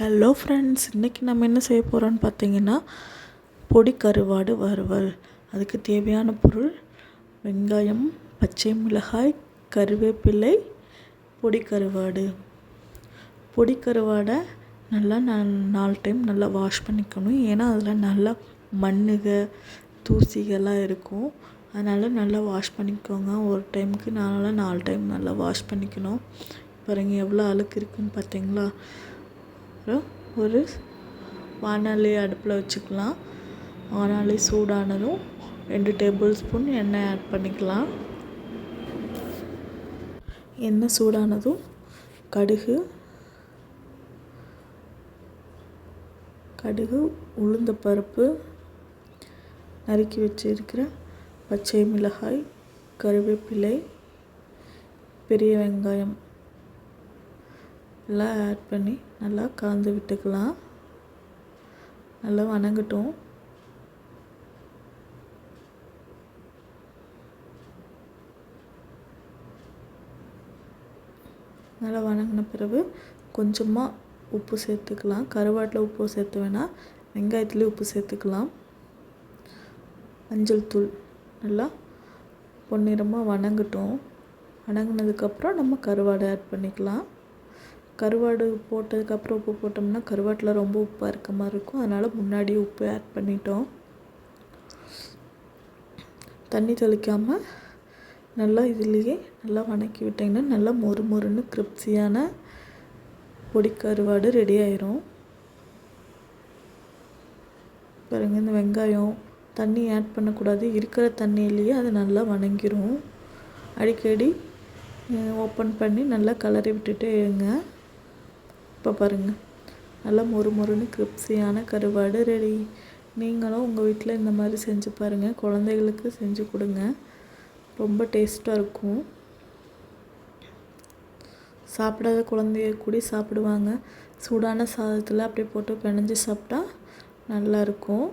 Hello friends இன்றைக்கி நம்ம என்ன செய்ய போகிறோன்னு பார்த்தீங்கன்னா பொடி கருவாடு வறுவல். அதுக்கு தேவையான பொருள் வெங்காயம் பச்சை மிளகாய் கருவேப்பிலை பொடி கருவாடு. பொடி கருவாடை நல்லா நான் நாலு டைம் நல்லா வாஷ் பண்ணிக்கணும். ஏன்னா அதில் நல்லா மண்ணுக தூசிகள்லாம் இருக்கும். அதனால் நல்லா வாஷ் பண்ணிக்கோங்க. ஒரு டைமுக்கு நாலு நாலு டைம் நல்லா வாஷ் பண்ணிக்கணும். பாருங்கள் எவ்வளோ அழுக்கு இருக்குதுன்னு பார்த்தீங்களா? அப்புறம் ஒரு வானாலி அடுப்பில் வச்சுக்கலாம். வானாலி சூடானதும் ரெண்டு டேபிள் ஸ்பூன் எண்ணெய் ஆட் பண்ணிக்கலாம். எண்ணெய் சூடானதும் கடுகு கடுகு உளுந்த பருப்பு நறுக்கி வச்சிருக்கிற பச்சை மிளகாய் கருவேப்பிலை பெரிய வெங்காயம் எல்லாம் ஆட் பண்ணி நல்லா காந்து விட்டுக்கலாம். நல்லா வணங்கட்டும். நல்லா வணங்கின பிறகு கொஞ்சமாக உப்பு சேர்த்துக்கலாம். கருவாட்டில் உப்பு சேர்த்து வேணால் வெங்காயத்துலேயும் உப்பு சேர்த்துக்கலாம். மஞ்சள் தூள் நல்லா பொன்னிறமாக வணங்கட்டும். வணங்கினதுக்கப்புறம் நம்ம கருவாடை ஆட் பண்ணிக்கலாம். கருவாடு போட்டதுக்கப்புறம் உப்பு போட்டோம்னா கருவாட்டில் ரொம்ப உப்பாக இருக்க மாதிரி இருக்கும். அதனால் முன்னாடியே உப்பு ஆட் பண்ணிட்டோம். தண்ணி தெளிக்காமல் நல்லா இதுலேயே நல்லா வணக்கி விட்டிங்கன்னா நல்லா மொறு மொறுன்னு கிரிப்ஸியான பொடி கருவாடு ரெடி ஆயிரும். பாருங்க இந்த வெங்காயம் தண்ணி ஆட் பண்ணக்கூடாது. இருக்கிற தண்ணியிலேயே அது நல்லா வணங்கிரும். அடிக்கடி ஓப்பன் பண்ணி நல்லா கலரி விட்டுட்டே இருங்க. இப்போ பாருங்கள் நல்லா மொறு மொறுன்னு கிரிப்ஸியான கருவாடு ரெடி நீங்களும் உங்கள் வீட்டில் இந்த மாதிரி செஞ்சு பாருங்கள் குழந்தைகளுக்கு செஞ்சு கொடுங்க. ரொம்ப டேஸ்ட்டாக இருக்கும். சாப்பிடாத குழந்தைய கூடி சாப்பிடுவாங்க. சூடான சாதத்தில் அப்படியே போட்டு பிணைஞ்சி சாப்பிட்டா நல்லாயிருக்கும்